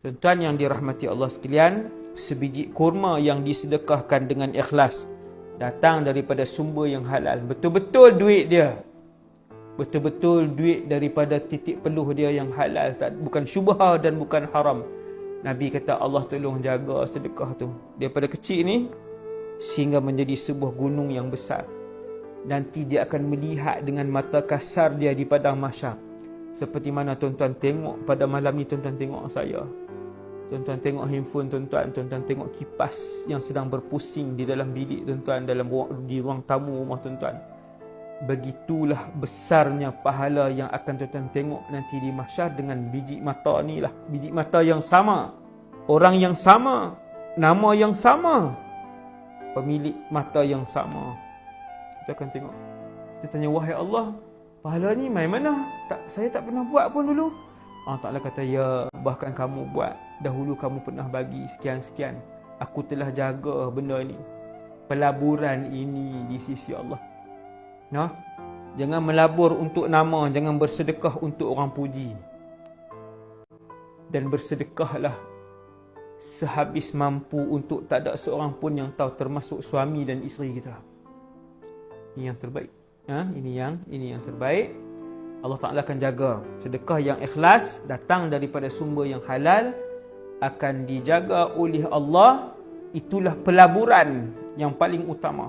Tuan-tuan yang dirahmati Allah sekalian, sebiji kurma yang disedekahkan dengan ikhlas datang daripada sumber yang halal. Betul-betul duit dia. Betul-betul duit daripada titik peluh dia yang halal. Tak, bukan syubha dan bukan haram. Nabi kata Allah tolong jaga sedekah tu. Daripada kecil ni sehingga menjadi sebuah gunung yang besar. Nanti dia akan melihat dengan mata kasar dia di padang mahsyar. Seperti mana tuan-tuan tengok pada malam ni tuan-tuan tengok saya. Tuan-tuan tengok handphone tuan-tuan, tuan-tuan tengok kipas yang sedang berpusing di dalam bilik tuan-tuan dalam di ruang tamu rumah tuan-tuan. Begitulah besarnya pahala yang akan tuan-tuan tengok nanti di mahsyar dengan biji mata ni lah. Biji mata yang sama. Orang yang sama. Nama yang sama. Pemilik mata yang sama. Kita akan tengok. Kita tanya, wahai Allah, pahala ni main mana? Tak, saya tak pernah buat pun dulu. Allah Ta'ala kata, ya bahkan kamu buat dahulu kamu pernah bagi sekian-sekian. Aku telah jaga benda ini. Pelaburan ini di sisi Allah. Nah, jangan melabur untuk nama, jangan bersedekah untuk orang puji. Dan bersedekahlah sehabis mampu untuk tak ada seorang pun yang tahu termasuk suami dan isteri kita. Ini yang terbaik. Ha? Ini yang ini yang terbaik. Allah Ta'ala akan jaga sedekah yang ikhlas datang daripada sumber yang halal akan dijaga oleh Allah itulah pelaburan yang paling utama